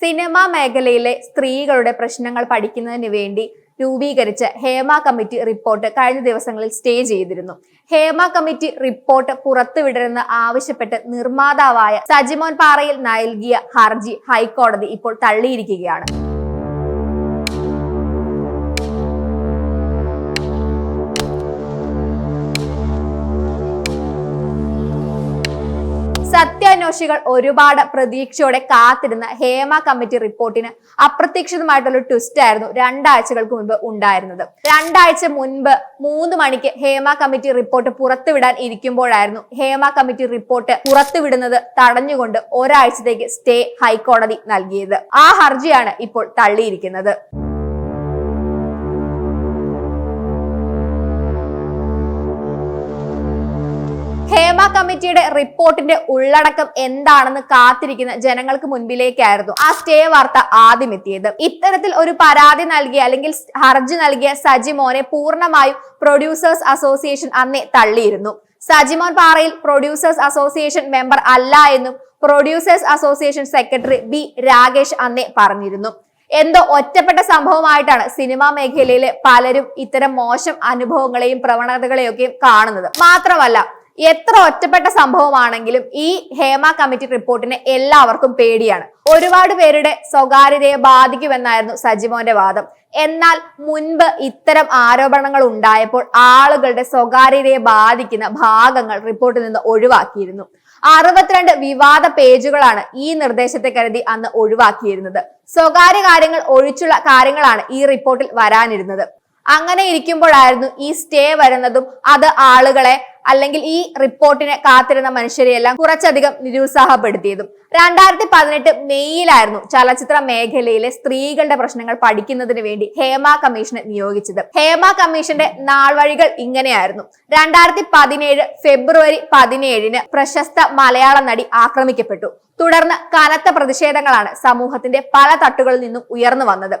Cinema മേഖലയിലെ സ്ത്രീകളുടെ പ്രശ്നങ്ങൾ പഠിക്കുന്നതിന് വേണ്ടി രൂപീകരിച്ച ഹേമ കമ്മിറ്റി റിപ്പോർട്ട് കഴിഞ്ഞ ദിവസങ്ങളിൽ സ്റ്റേ ചെയ്തിരുന്നു. ഹേമ കമ്മിറ്റി റിപ്പോർട്ട് പുറത്തുവിടരുന്ന് ആവശ്യപ്പെട്ട് നിർമ്മാതാവായ സജിമോൻ പാറയിൽ നൽകിയ ഹർജി ഹൈക്കോടതി ഇപ്പോൾ തള്ളിയിരിക്കുകയാണ്. സത്യാന്വേഷികൾ ഒരുപാട് പ്രതീക്ഷയോടെ കാത്തിരുന്ന ഹേമ കമ്മിറ്റി റിപ്പോർട്ടിന് അപ്രതീക്ഷിതമായിട്ടുള്ള ട്വിസ്റ്റ് ആയിരുന്നു രണ്ടാഴ്ചകൾക്ക് മുൻപ് ഉണ്ടായിരുന്നത്. രണ്ടാഴ്ച മുൻപ് മൂന്ന് മണിക്ക് ഹേമ കമ്മിറ്റി റിപ്പോർട്ട് പുറത്തുവിടാൻ ഇരിക്കുമ്പോഴായിരുന്നു ഹേമ കമ്മിറ്റി റിപ്പോർട്ട് പുറത്തുവിടുന്നത് തടഞ്ഞുകൊണ്ട് ഒരാഴ്ചത്തേക്ക് സ്റ്റേ ഹൈക്കോടതി നൽകിയത്. ആ ഹർജിയാണ് ഇപ്പോൾ തള്ളിയിരിക്കുന്നത്. ഹേമ കമ്മിറ്റിയുടെ റിപ്പോർട്ടിന്റെ ഉള്ളടക്കം എന്താണെന്ന് കാത്തിരിക്കുന്ന ജനങ്ങൾക്ക് മുൻപിലേക്കായിരുന്നു ആ സ്റ്റേ വാർത്ത ആദ്യം എത്തിയത്. ഇത്തരത്തിൽ ഒരു പരാതി നൽകിയ അല്ലെങ്കിൽ ഹർജി നൽകിയ സജി മോനെ പൂർണമായും പ്രൊഡ്യൂസേഴ്സ് അസോസിയേഷൻ അന്നേ തള്ളിയിരുന്നു. സജിമോൻ പാറയിൽ പ്രൊഡ്യൂസേഴ്സ് അസോസിയേഷൻ മെമ്പർ അല്ല എന്നും producers association secretary B Rakesh അന്നേ പറഞ്ഞിരുന്നു. എന്തോ ഒറ്റപ്പെട്ട സംഭവമായിട്ടാണ് സിനിമാ മേഖലയിലെ പലരും ഇത്തരം മോശം അനുഭവങ്ങളെയും പ്രവണതകളെയൊക്കെയും കാണുന്നത്. മാത്രമല്ല എത്ര ഒറ്റപ്പെട്ട സംഭവമാണെങ്കിലും ഈ ഹേമ കമ്മിറ്റി റിപ്പോർട്ടിനെ എല്ലാവർക്കും പേടിയാണ്. ഒരുപാട് പേരുടെ സ്വകാര്യതയെ ബാധിക്കുമെന്നായിരുന്നു സജിമോന്റെ വാദം. എന്നാൽ മുൻപ് ഇത്തരം ആരോപണങ്ങൾ ഉണ്ടായപ്പോൾ ആളുകളുടെ സ്വകാര്യതയെ ബാധിക്കുന്ന ഭാഗങ്ങൾ റിപ്പോർട്ടിൽ നിന്ന് ഒഴിവാക്കിയിരുന്നു. അറുപത്തിരണ്ട് വിവാദ പേജുകളാണ് ഈ നിർദ്ദേശത്തെ കരുതി അന്ന് ഒഴിവാക്കിയിരുന്നത്. സ്വകാര്യ കാര്യങ്ങൾ ഒഴിച്ചുള്ള കാര്യങ്ങളാണ് ഈ റിപ്പോർട്ടിൽ വരാനിരുന്നത്. അങ്ങനെ ഇരിക്കുമ്പോഴായിരുന്നു ഈ സ്റ്റേ വരുന്നതും അത് ആളുകളെ അല്ലെങ്കിൽ ഈ റിപ്പോർട്ടിനെ കാത്തിരുന്ന മനുഷ്യരെയെല്ലാം കുറച്ചധികം നിരുത്സാഹപ്പെടുത്തിയതും. രണ്ടായിരത്തി പതിനെട്ട് മെയ്യിലായിരുന്നു ചലച്ചിത്ര മേഖലയിലെ സ്ത്രീകളുടെ പ്രശ്നങ്ങൾ പഠിക്കുന്നതിന് വേണ്ടി ഹേമ കമ്മീഷനെ നിയോഗിച്ചത്. ഹേമ കമ്മീഷന്റെ നാൾവഴികൾ ഇങ്ങനെയായിരുന്നു. രണ്ടായിരത്തി പതിനേഴ് ഫെബ്രുവരി പതിനേഴിന് പ്രശസ്ത മലയാള നടി ആക്രമിക്കപ്പെട്ടു. തുടർന്ന് കനത്ത പ്രതിഷേധങ്ങളാണ് സമൂഹത്തിന്റെ പല തട്ടുകളിൽ നിന്നും ഉയർന്നു വന്നത്.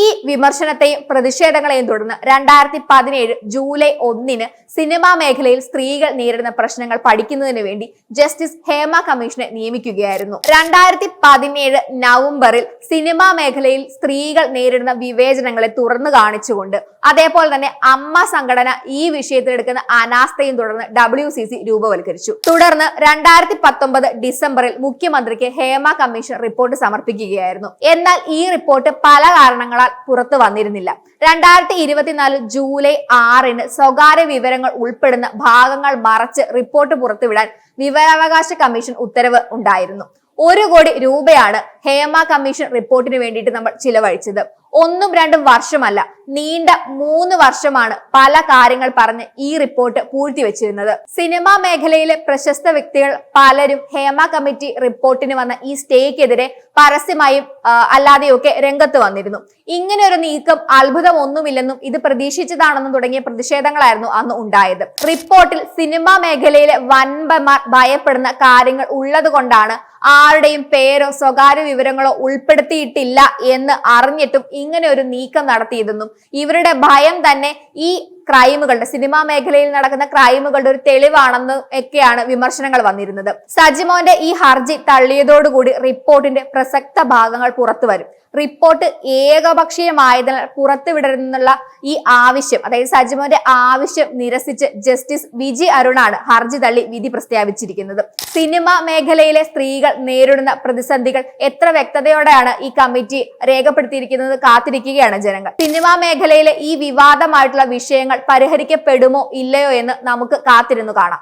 ഈ വിമർശനത്തെയും പ്രതിഷേധങ്ങളെയും തുടർന്ന് രണ്ടായിരത്തി പതിനേഴ് ജൂലൈ ഒന്നിന് സിനിമാ മേഖലയിൽ സ്ത്രീകൾ നേരിടുന്ന പ്രശ്നങ്ങൾ പഠിക്കുന്നതിന് വേണ്ടി ജസ്റ്റിസ് ഹേമ കമ്മീഷനെ നിയമിക്കുകയായിരുന്നു. രണ്ടായിരത്തി പതിനേഴ് നവംബറിൽ സിനിമാ മേഖലയിൽ സ്ത്രീകൾ നേരിടുന്ന വിവേചനങ്ങളെ തുറന്നു കാണിച്ചുകൊണ്ട് അതേപോലെ തന്നെ അമ്മ സംഘടന ഈ വിഷയത്തിലെടുക്കുന്ന അനാസ്ഥയും തുടർന്ന് ഡബ്ല്യു സി സി രൂപവൽക്കരിച്ചു. തുടർന്ന് രണ്ടായിരത്തി പത്തൊമ്പത് ഡിസംബറിൽ മുഖ്യമന്ത്രിക്ക് ഹേമ കമ്മീഷൻ റിപ്പോർട്ട് സമർപ്പിക്കുകയായിരുന്നു. എന്നാൽ ഈ റിപ്പോർട്ട് പല കാരണങ്ങളാൽ പുറത്തു വന്നിരുന്നില്ല. രണ്ടായിരത്തി ഇരുപത്തിനാല് ജൂലൈ ആറിന് സ്വകാര്യ വിവരങ്ങൾ ഉൾപ്പെടുന്ന ഭാഗങ്ങൾ മറച്ച് റിപ്പോർട്ട് പുറത്തുവിടാൻ വിവരാവകാശ കമ്മീഷൻ ഉത്തരവ് ഉണ്ടായിരുന്നു. ഒരു കോടി രൂപയാണ് ഹേമ കമ്മീഷൻ റിപ്പോർട്ടിന് വേണ്ടിയിട്ട് നമ്മൾ ചിലവഴിച്ചത്. ഒന്നും രണ്ടും വർഷമല്ല. നീണ്ട മൂന്ന് വർഷമാണ് പല കാര്യങ്ങൾ പറഞ്ഞ് ഈ റിപ്പോർട്ട് പൂഴ്ത്തിവെച്ചിരുന്നത് സിനിമാ മേഖലയിലെ പ്രശസ്ത വ്യക്തികൾ പലരും ഹേമ കമ്മിറ്റി റിപ്പോർട്ടിന് വന്ന ഈ സ്റ്റേക്കെതിരെ പരസ്യമായും അല്ലാതെയൊക്കെ രംഗത്ത് വന്നിരുന്നു. ഇങ്ങനെ ഒരു നീക്കം അത്ഭുതം ഒന്നുമില്ലെന്നും ഇത് പ്രതീക്ഷിച്ചതാണെന്നും തുടങ്ങിയ പ്രതിഷേധങ്ങളായിരുന്നു അന്ന് ഉണ്ടായത്. റിപ്പോർട്ടിൽ സിനിമാ മേഖലയിലെ വൻപന്മാർ ഭയപ്പെടുന്ന കാര്യങ്ങൾ ഉള്ളതുകൊണ്ടാണ് ആരുടെയും പേരോ സ്വകാര്യ വിവരങ്ങളോ ഉൾപ്പെടുത്തിയിട്ടില്ല എന്ന് അറിഞ്ഞിട്ടും ഇങ്ങനെ ഒരു നീക്കം നടത്തിയതെന്നും ഇവരുടെ ഭയം തന്നെ ഈ ക്രൈമുകളുടെ സിനിമാ മേഖലയിൽ നടക്കുന്ന ക്രൈമുകളുടെ ഒരു തെളിവാണെന്ന് ഒക്കെയാണ് വിമർശനങ്ങൾ വന്നിരുന്നത്. സജിമോന്റെ ഈ ഹർജി തള്ളിയതോടുകൂടി റിപ്പോർട്ടിന്റെ പ്രസക്ത ഭാഗങ്ങൾ പുറത്തു വരും. റിപ്പോർട്ട് ഏകപക്ഷീയമായതിനാൽ പുറത്തുവിടരുന്നുള്ള ഈ ആവശ്യം അതായത് സജിമോന്റെ ആവശ്യം നിരസിച്ച് ജസ്റ്റിസ് വിജി അരുണാണ് ഹർജി തള്ളി വിധി പ്രസ്താവിച്ചിരിക്കുന്നത്. സിനിമ മേഖലയിലെ സ്ത്രീകൾ നേരിടുന്ന പ്രതിസന്ധികൾ എത്ര വ്യക്തതയോടെയാണ് ഈ കമ്മിറ്റി രേഖപ്പെടുത്തിയിരിക്കുന്നത് കാത്തിരിക്കുകയാണ് ജനങ്ങൾ. സിനിമാ മേഖലയിലെ ഈ വിവാദമായിട്ടുള്ള വിഷയങ്ങൾ പരിഹരിക്കപ്പെടുമോ ഇല്ലയോ എന്ന് നമുക്ക് കാത്തിരുന്നു കാണാം.